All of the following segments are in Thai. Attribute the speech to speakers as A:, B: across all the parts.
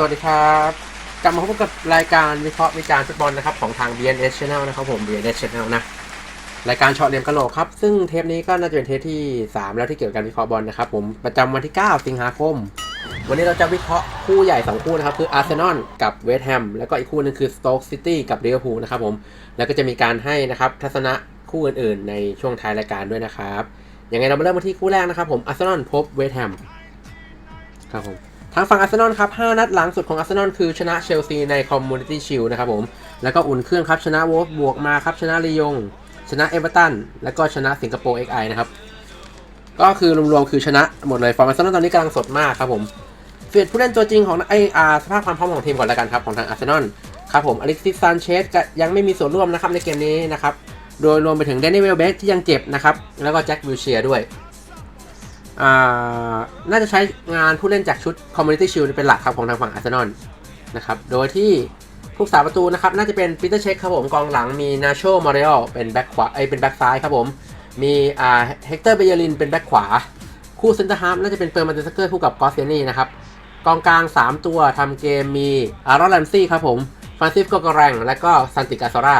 A: สวัสดีครับ กลับมาพบกับรายการวิเคราะห์วิจารณ์ฟุตบอลนะครับของทาง BNS Channel นะครับผม BNS Channel นะ รายการเฉาะเหลี่ยมกะโหลกครับ ซึ่งเทปนี้ก็น่าจะเป็นเทปที่ 3 แล้วที่เกี่ยวกับการวิเคราะห์บอลนะครับผมประจำวันที่ 9 สิงหาคม วันนี้เราจะวิเคราะห์คู่ใหญ่ 2 คู่นะครับ คืออาร์เซนอลกับเวสต์แฮมแล้วก็อีกคู่หนึงคือสโต๊กซิตี้กับลิเวอร์พูลนะครับผมแล้วก็จะมีการให้นะครับทัศนะคู่อื่นๆ ในช่วงท้ายรายการด้วยนะครับยังไงเรามาเริ่มกันที่คู่แรกนะครับผมอาร์เซนอลพบเวสต์แฮมครับผมางฝั่งอาร์เซนอลครับ5นัดหลังสุดของอาร์เซนอลคือชนะเชลซีในคอมมูนิตี้ชิลนะครับผม แล้วก็อุ่นเครื่องครับชนะวลฟบวกมาครับชนะลียง ชนะเอเวอร์ตัน แล้วก็ชนะสิงคโปร์ XI นะครับ ก็คือรวมๆคือชนะหมดเลยฟอร์มอาร์เซนอลตอนนี้กำลังสดมากครับผมเฟียดผู้เล่นตัวจริงของไออาร์สภาพความพร้อมของทีมก่อนละกันครับของทางอาร์เซนอลครับผมอล็กซิสซานเชสยังไม่มีส่วนร่วมนะครับในเกมนี้นะครับ โดยรวมไปถึงเดนนี่เวลเบกที่ยังเจ็บนะครับ แล้วก็แจ็ควิลเชียร์ด้วย น่าจะใช้งานผู้เล่นจากชุด Community Shield เป็นหลักครับของทางฝั่งอาร์เซนอลนะครับ โดยที่ผู้สาประตูนะครับ น่าจะเป็นปีเตอร์เช็คครับผม กองหลังมีนาโชมาริโอเป็นแบ็คขวาไอเป็นแบ็คซ้ายครับผม มีอ่าเฮกเตอร์เบเยลินเป็นแบ็คขวา คู่เซนเตอร์ฮาร์ฟน่าจะเป็นเฟิร์มันเดสเกอร์คู่กับกอสเซนี่นะครับ กองกลาง 3 ตัวทำเกมมีอารอนแลมซี่ครับผมฟรานซิสโกกแรงและก็ซันติกาซารา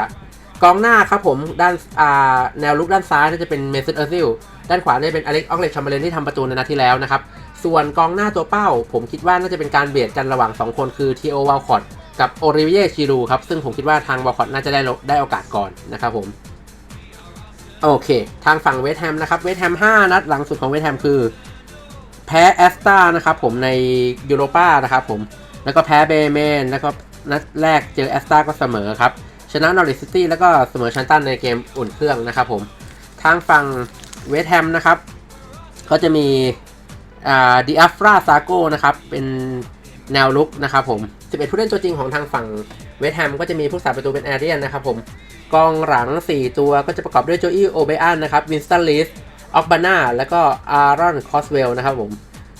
A: กองหน้าครับผมด้านอ่าแนวลุกด้านซ้ายน่าจะเป็นเมสันเออร์ซิล ด้านขวาเนี่ยเป็นอเล็กออกเล็กชัมเบอร์เลนที่ทำประตูในนัดที่แล้วนะครับ ส่วนกองหน้าตัวเป้า ผมคิดว่าน่าจะเป็นการเบียดกันระหว่าง 2 คนคือทีโอวาลคอตกับโอริเวียชิรูครับ ซึ่งผมคิดว่าทางวาลคอตน่าจะได้ได้โอกาสก่อนนะครับผม โอเค ทางฝั่งเวสแฮมนะครับ เวสแฮม 5 นัดหลังสุดของเวสแฮมคือ แพ้แอสตานะครับผมในยูโรปานะครับผม แล้วก็แพ้เบเมน แล้วก็นัดแรกเจอแอสตาก็เสมอครับ ชนะนอริสซิตี้แล้วก็เสมอชันตันในเกมอุ่นเครื่องนะครับผม ทางฝั่ง เวสแฮมนะครับก็จะมีดิอัฟราซาโกนะครับ เป็นแนวลุกนะครับผม 11 ผู้เล่นตัวจริงของทางฝั่งเวสแฮมก็จะมีผู้สาประตูเป็นแอเรียนนะครับผม กองหลัง 4 ตัวก็จะประกอบด้วยโจอี้โอเบอันนะครับ วินสตันลิส ออกบาน่า แล้วก็อารอน คอสเวลนะครับผม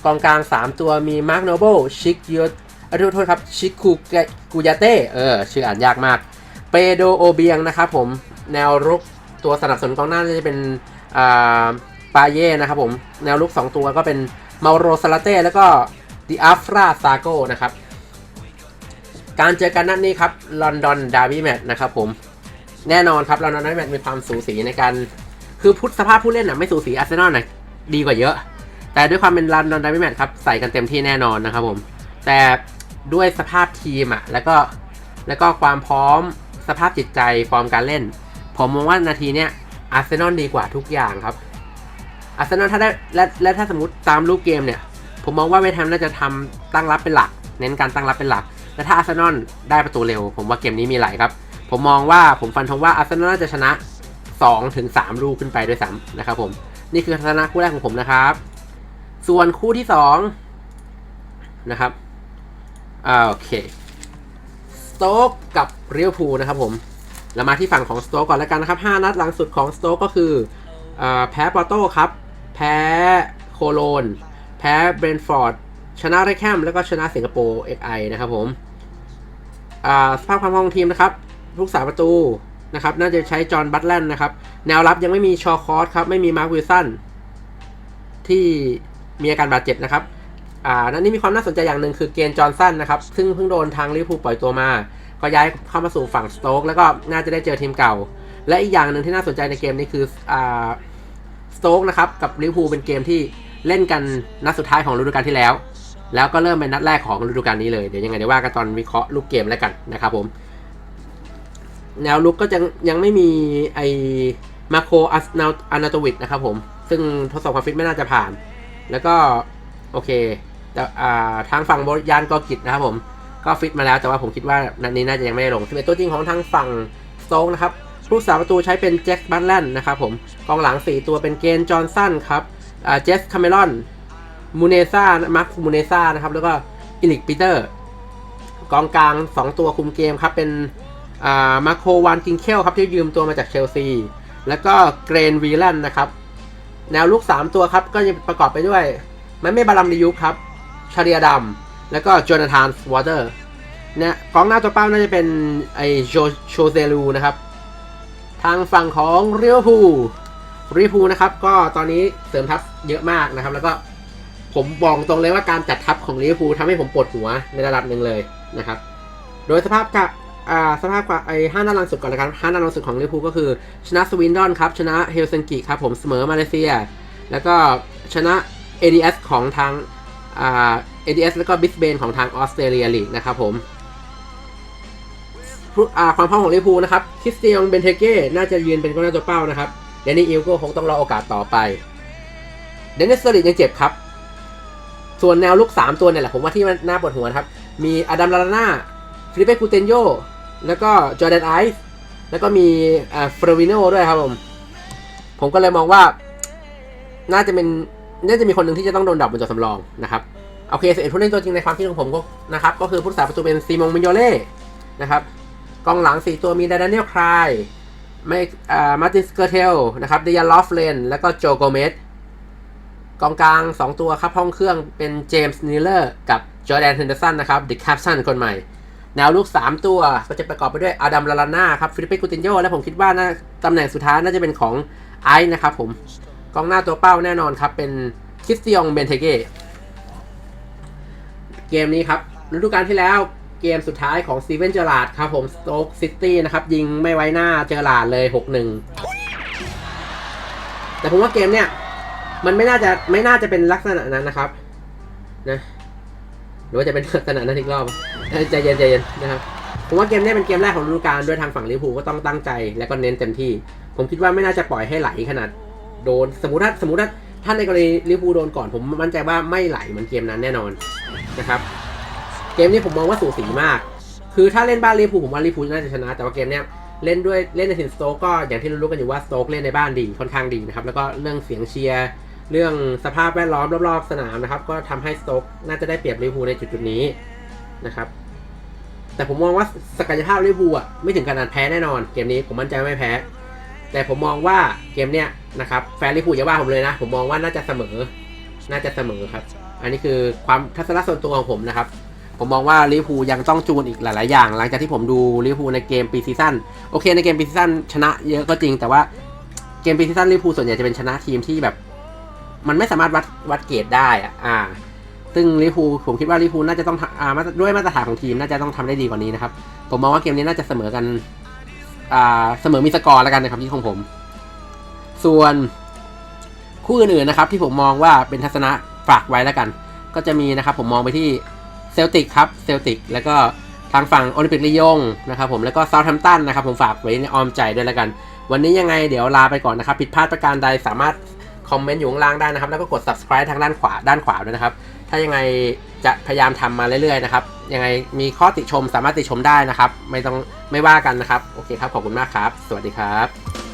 A: กองกลาง 3 ตัวมีมาร์คโนเบิลชิคยูอโทษครับ ชิคูกูยาเต้ เออ ชื่ออ่านยากมาก เปโดโอเบียงนะครับผม แนวรุกตัวสนับสนุนกองหน้าจะเป็น ปาเย่นะครับผมแนวรุก 2 ตัวก็เป็นมาโรซาลาเต้แล้วก็ดิอัฟราซาโกนะครับ การเจอกันนัดนี้ครับลอนดอนดาร์บี้แมตช์นะครับผมแน่นอนครับลอนดอนดาร์บี้แมตช์มีความสูสีในการ คือพุทธสภาพผู้เล่นน่ะไม่สูสีอาร์เซนอลน่ะดีกว่าเยอะ แต่ด้วยความเป็นลอนดอนดาร์บี้แมตช์ครับใส่กันเต็มที่แน่นอนนะครับผม แต่ด้วยสภาพทีมอะแล้วก็แล้วก็ความพร้อมสภาพจิตใจฟอร์มการเล่น ผมมองว่านาทีเนี้ย อาร์เซนอลดีกว่าทุกอย่างครับอาร์เซนอลถ้าได้และและถ้าสมมติตามรูปเกมเนี่ย ผมมองว่าเวทแฮมน่าจะทำตั้งรับเป็นหลัก เน้นการตั้งรับเป็นหลัก และถ้าอาร์เซนอลได้ประตูเร็ว ผมว่าเกมนี้มีไหลครับ ผมมองว่าผมฟันธงว่าอาร์เซนอลน่าจะชนะ2ถึง3ลูกขึ้นไปด้วยซ้ำนะครับผมนี่คือทัศนะคู่แรกของผมนะครับ ส่วนคู่ที่2นะครับอ่าโอเคสโต๊กกับเรียวพูนะครับผม เรามาที่ฝั่งของสโตก่อนแล้วกันนะครับ 5 นัดหลังสุดของสโตก็คืออแพ้ปอร์โต้ครับ แพ้โคโลน แพ้เบรนฟอร์ด ชนะไรแคม แล้วก็ชนะสิงคโปร์ XI นะครับผมสภาพความพร้อมของทีมนะครับ ลูกสาประตูนะครับ น่าจะใช้จอห์นบัตแลนนะครับ แนวรับยังไม่มีชอคอสครับ ไม่มีมาร์ควิลสันที่มีอาการบาดเจ็บนะครับ อ่านั่นนี่มีความน่าสนใจอย่างหนึ่งคือเกนจอห์นสันนะครับ ซึ่งเพิ่งโดนทางลิเวอร์พูลปล่อยตัวมา ก็ย้ายเข้ามาสู่ฝั่งสโต๊กแล้วก็น่าจะได้เจอทีมเก่า และอีกอย่างหนึ่งที่น่าสนใจในเกมนี้คืออ่าสโต๊กนะครับกับลิเวอร์พูลเป็นเกมที่เล่นกันนัดสุดท้ายของฤดูกาลที่แล้ว แล้วก็เริ่มเป็นนัดแรกของฤดูกาลนี้เลยเดี๋ยวยังไงเดี๋ยวว่ากันตอนวิเคราะห์ลูกเกมแล้วกันนะครับผมแนวลุกก็ยังยังไม่มีไอมาโคอัสนาอานาโตวิดนะครับผม ซึ่งทดสอบความฟิตไม่น่าจะผ่าน แล้วก็ โอเคแต่ทางฝั่งบริยานกอกิจนะครับผม ก็ฟิตมาแล้วแต่ว่าผมคิดว่านัดนี้น่าจะยังไม่ได้ลง11ตัวจริงของทางฝั่งโต๊กนะครับผู้สาประตูใช้เป็นแจ็คบัตแลนนะครับผมกองหลัง 4 ตัวเป็นเกนจอห์นสันครับเจสคาเมรอนมูเนซ่ามาร์คมูเนซ่านะครับแล้วก็อิลิกปีเตอร์กองกลาง 2 ตัวคุมเกมครับ เป็นอ่ามาโควานกิงเคลครับ ที่ยืมตัวมาจากเชลซี แล้วก็เกรนวีแลนนะครับ แนวลุก3 ตัวครับ ก็จะประกอบไปด้วย มันไม่บาลัมดิยุคครับ ชาเรียดัม แล้วก็โจนาธานวอเตอร์เนี่ยกองหน้าตัวเป้าน่าจะเป็นไอโจโชเซลูนะครับ ทางฝั่งของเรียวพูรียวพูนะครับ ก็ตอนนี้เสริมทัพเยอะมากนะครับ แล้วก็ผมบอกตรงเลยว่าการจัดทัพของลิเวอร์พูลทำให้ผมปวดหัวในระดับหนึ่งเลยนะครับ โดยสภาพกับสภาพกว่าไอ้ห้านัดลังสุดก่อนละกันห้านัดลังสุดของลิเวอร์พูลก็คือชนะสวินดอนครับ ชนะเฮลซิงกิครับผมเสมอมาเลเซีย แล้วก็ชนะ ADS ของทาง อ่า ADS แล้วก็บิสเบนของทางออสเตรเลียลีกนะครับผมความพร้อมของลิเวอร์พูลนะครับคริสเตียนเบนเทเก้น่าจะยืนเป็นกองหน้าตัวเป้านะครับเดนนี่อิลก็คงต้องรอโอกาสต่อไปเดนนิสเซอริยังเจ็บครับ ส่วนแนวลุก 3 ตัวเนี่ยแหละผมว่าที่มันน่าปวดหัวครับ มีอดัมลาลาน่าฟิลิเป้กูเตนโยแล้วก็จอร์แดนไอซ์แล้วก็มีเฟรวิโนด้วยครับผม ผมก็เลยมองว่าน่าจะเป็น น่าจะมีคนหนึ่งที่จะต้องโดนดับบนจอสำรองนะครับโอเคสิบเอ็ดผู้เล่นตัวจริงในความคิดของผมก็นะครับก็คือผู้รักษาประตูเป็นซีมงมินโยเล่นะครับกองหลัง 4 ตัวมีดานิเอลคลายไม่อ่ามาร์ตินสเกอร์เทลนะครับเดียลอฟเลนแล้วก็โจโกเมสกองกลาง 2 ตัวครับห้องเครื่องเป็นเจมส์นิลเลอร์กับจอร์แดนเฮนเดอร์สันนะครับดิคแคปสันคนใหม่แนวลูก 3 ตัวก็จะประกอบไปด้วยอดัมลาลาน่าครับฟิลิปเปกูตินโยและผมคิดว่าน่าตำแหน่งสุดท้ายน่าจะเป็นของไอซ์นะครับผม กองหน้าตัวเป้าแน่นอนครับ เป็นคิสติองเบนเทเก้เกมนี้ครับฤดูกาลที่แล้วเกมสุดท้ายของซีเวนเจอร์ลาดครับผมสโต๊กซิตี้นะครับ ยิงไม่ไว้หน้าเจอร์ลาดเลย 6-1 แต่ผมว่าเกมเนี่ย มันไม่น่าจะไม่น่าจะเป็นลักษณะนั้นนะครับนะหรือว่าจะเป็นลักษณะนั้นอีกรอบใจเย็นใจเย็นนะครับผมว่าเกมเนี้เป็นเกมแรกของฤดูกาลด้วยทางฝั่งลิเวอร์พูลก็ต้องตั้งใจ และก็เน้นเต็มที่ ผมคิดว่าไม่น่าจะปล่อยให้ไหลขนาด โดนสมมติถ้าสมมติถ้าท่านในกรณีลิเวอร์พูลโดนก่อนผมมั่นใจว่าไม่ไหลเหมือนเกมนั้นแน่นอนนะครับเกมนี้ผมมองว่าสูสีมาก คือถ้าเล่นบ้านลิเวอร์พูลผมว่าลิเวอร์พูลน่าจะชนะ แต่ว่าเกมเนี้ยเล่นด้วยเล่นในถิ่นสโต๊กก็อย่างที่รู้กันอยู่ว่าสโต๊กเล่นในบ้านดีค่อนข้างดีนะครับแล้วก็เรื่องเสียงเชียร์เรื่องสภาพแวดล้อมรอบๆสนามนะครับ ก็ทำให้สโต๊กน่าจะได้เปรียบลิเวอร์พูลในจุดๆนี้นะครับแต่ผมมองว่าศักยภาพลิเวอร์พูลอะไม่ถึงขนาดแพ้แน่นอน เกมนี้ผมมั่นใจไม่แพ้ แต่ผมมองว่าเกมเนี้ย นะครับแฟนลิเวอร์พูลอย่าว่าผมเลยนะ ผมมองว่าน่าจะเสมอ น่าจะเสมอครับ อันนี้คือความทัศนคส่วนตัวของผมนะครับ ผมมองว่าลิเวอร์พูยังต้องจูนอีกหลาย ๆ อย่าง หลังจากที่ผมดูลิเวอร์พูในเกมปีซีซั่นโอเคในเกมปีซีซั่นชนะเยอะก็จริง แต่ว่าเกมปีซีซั่นลิเวอร์พูส่วนใหญ่จะเป็นชนะทีมที่แบบ มันไม่สามารถวัดวัดเกรดได้อะอ่าซึ่งลิเวอร์พูลผมคิดว่าลิเวอร์พูลน่าจะต้องอ่าด้วยมาตรฐานของทีมน่าจะต้องทำได้ดีกว่านี้นะครับ ผมมองว่าเกมนี้น่าจะเสมอกันอ่าเสมอมีสกอร์แล้วกันนะครับที่ของผม ส่วนคู่อื่นๆนะครับ ที่ผมมองว่าเป็นทัศนะฝากไว้แล้วกัน ก็จะมีนะครับ ผมมองไปที่เซลติกครับเซลติกแล้วก็ทางฝั่งโอลิมปิกลียงนะครับผมแล้วก็เซาท์แฮมป์ตันนะครับ ผมฝากไว้ในอ้อมใจด้วยแล้วกัน วันนี้ยังไงเดี๋ยวลาไปก่อนนะครับ ผิดพลาดประการใดสามารถคอมเมนต์อยู่ข้างล่างได้นะครับ แล้วก็กด subscribe ทางด้านขวาด้านขวาด้วยนะครับ ถ้ายังไงจะพยายามทำมาเรื่อยๆนะครับ ยังไงมีข้อติชมสามารถติชมได้นะครับ ไม่ต้องไม่ว่ากันนะครับ โอเคครับ ขอบคุณมากครับ สวัสดีครับ